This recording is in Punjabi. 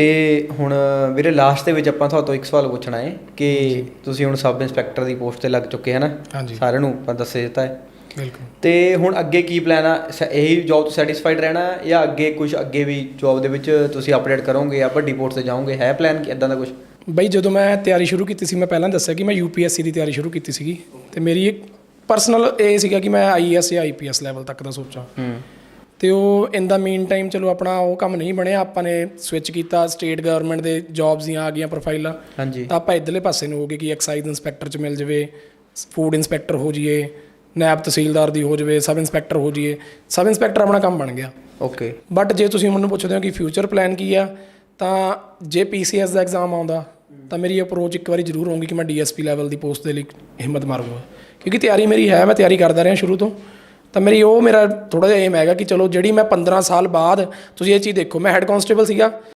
ਤੇ ਹੁਣ ਵੀਰੇ ਲਾਸਟ ਦੇ ਵਿੱਚ ਆਪਾਂ ਤੁਹਾਡੇ ਤੋਂ ਇੱਕ ਸਵਾਲ ਪੁੱਛਣਾ ਹੈ ਕਿ ਤੁਸੀਂ ਹੁਣ ਸਬ ਇੰਸਪੈਕਟਰ ਦੀ ਪੋਸਟ ਤੇ ਲੱਗ ਚੁੱਕੇ ਹਨ? ਸਾਰਿਆਂ ਨੂੰ ਆਪਾਂ ਦੱਸੇ ਦਿੱਤਾ ਹੈ। ਬਿਲਕੁਲ। ਤੇ ਹੁਣ ਅੱਗੇ ਕੀ ਪਲਾਨ ਆ? ਇਹੀ ਜੌਬ ਤੋਂ ਸੈਟੀਸਫਾਈਡ ਰਹਿਣਾ ਜਾਂ ਅੱਗੇ ਕੁਝ ਅੱਗੇ ਵੀ ਜੌਬ ਦੇ ਵਿੱਚ ਤੁਸੀਂ ਅਪਡੇਟ ਕਰੋਗੇ ਜਾਂ ਵੱਡੀ ਪੋਸਟ ਤੇ ਜਾਓਗੇ? ਹੈ ਪਲਾਨ ਕਿ ਇਦਾਂ ਦਾ ਕੁਝ ਬਈ ਜਦੋਂ ਮੈਂ ਤਿਆਰੀ ਸ਼ੁਰੂ ਕੀਤੀ ਸੀ ਮੈਂ ਪਹਿਲਾਂ ਦੱਸਿਆ ਕਿ ਮੈਂ ਯੂਪੀਐਸਸੀ ਦੀ ਤਿਆਰੀ ਸ਼ੁਰੂ ਕੀਤੀ ਸੀਗੀ। ਤੇ ਮੇਰੀ ਇੱਕ ਪਰਸਨਲ ਇਹ ਸੀਗਾ ਕਿ ਮੈਂ ਆਈਐਸ ਜਾਂ ਆਈਪੀਐਸ ਲੈਵਲ ਤੱਕ ਦਾ ਸੋਚਾਂ। ਹੂੰ। ਤੇ ਉਹ ਇਨ ਦਾ ਮੀਨ ਟਾਈਮ ਚਲੋ ਆਪਣਾ ਉਹ ਕੰਮ ਨਹੀਂ ਬਣਿਆ ਆਪਾਂ ਨੇ ਸਵਿਚ ਕੀਤਾ ਸਟੇਟ ਗਵਰਨਮੈਂਟ ਦੇ ਜੌਬਸ ਦੀਆਂ ਆ ਗਈਆਂ ਪ੍ਰੋਫਾਈਲਾਂ ਹਾਂਜੀ। ਤਾਂ ਆਪਾਂ ਇਧਰਲੇ ਪਾਸੇ ਨੂੰ ਹੋ ਗਏ ਕਿ ਐਕਸਾਈਜ਼ ਇੰਸਪੈਕਟਰ ਚ ਮਿਲ ਜਵੇ ਫੂਡ ਇੰਸਪੈਕਟਰ ਹੋ ਜਾਈਏ ਨਾਇਬ ਤਹਿਸੀਲਦਾਰ ਦੀ ਹੋ ਜਵੇ ਸਬ ਇੰਸਪੈਕਟਰ ਹੋ ਜਾਈਏ ਸਬ ਇੰਸਪੈਕਟਰ ਆਪਣਾ ਕੰਮ ਬਣ ਗਿਆ। ਓਕੇ ਬਟ ਜੇ ਤੁਸੀਂ ਮੈਨੂੰ ਪੁੱਛਦੇ ਹੋ ਕਿ ਫਿਊਚਰ ਪਲਾਨ ਕੀ ਆ ਤਾਂ ਜੇ ਪੀਸੀਐਸ ਦਾ ਐਗਜ਼ਾਮ ਆਉਂਦਾ ਤਾਂ ਮੇਰੀ ਅਪਰੋਚ ਇੱਕ ਵਾਰੀ ਜ਼ਰੂਰ ਹੋਊਗੀ ਕਿ ਮੈਂ ਡੀਐਸਪੀ ਲੈਵਲ ਦੀ ਪੋਸਟ ਦੇ ਲਈ ਹਿੰਮਤ ਮਾਰੂੰਗਾ। ਕਿਉਂਕਿ ਤਿਆਰੀ ਮੇਰੀ ਹੈ ਮੈਂ ਤਿਆਰੀ ਕਰਦਾ ਰਿਹਾ ਸ਼ੁਰੂ ਤੋਂ। ਤਾਂ ਮੇਰੀ ਉਹ ਮੇਰਾ ਥੋੜ੍ਹਾ ਜਿਹਾ ਏਮ ਹੈਗਾ ਕਿ ਚਲੋ ਜਿਹੜੀ ਮੈਂ 15 ਸਾਲ ਬਾਅਦ ਤੁਸੀਂ ਇਹ ਚੀਜ਼ ਦੇਖੋ, ਮੈਂ ਹੈੱਡ ਕਾਂਸਟੇਬਲ ਸੀਗਾ।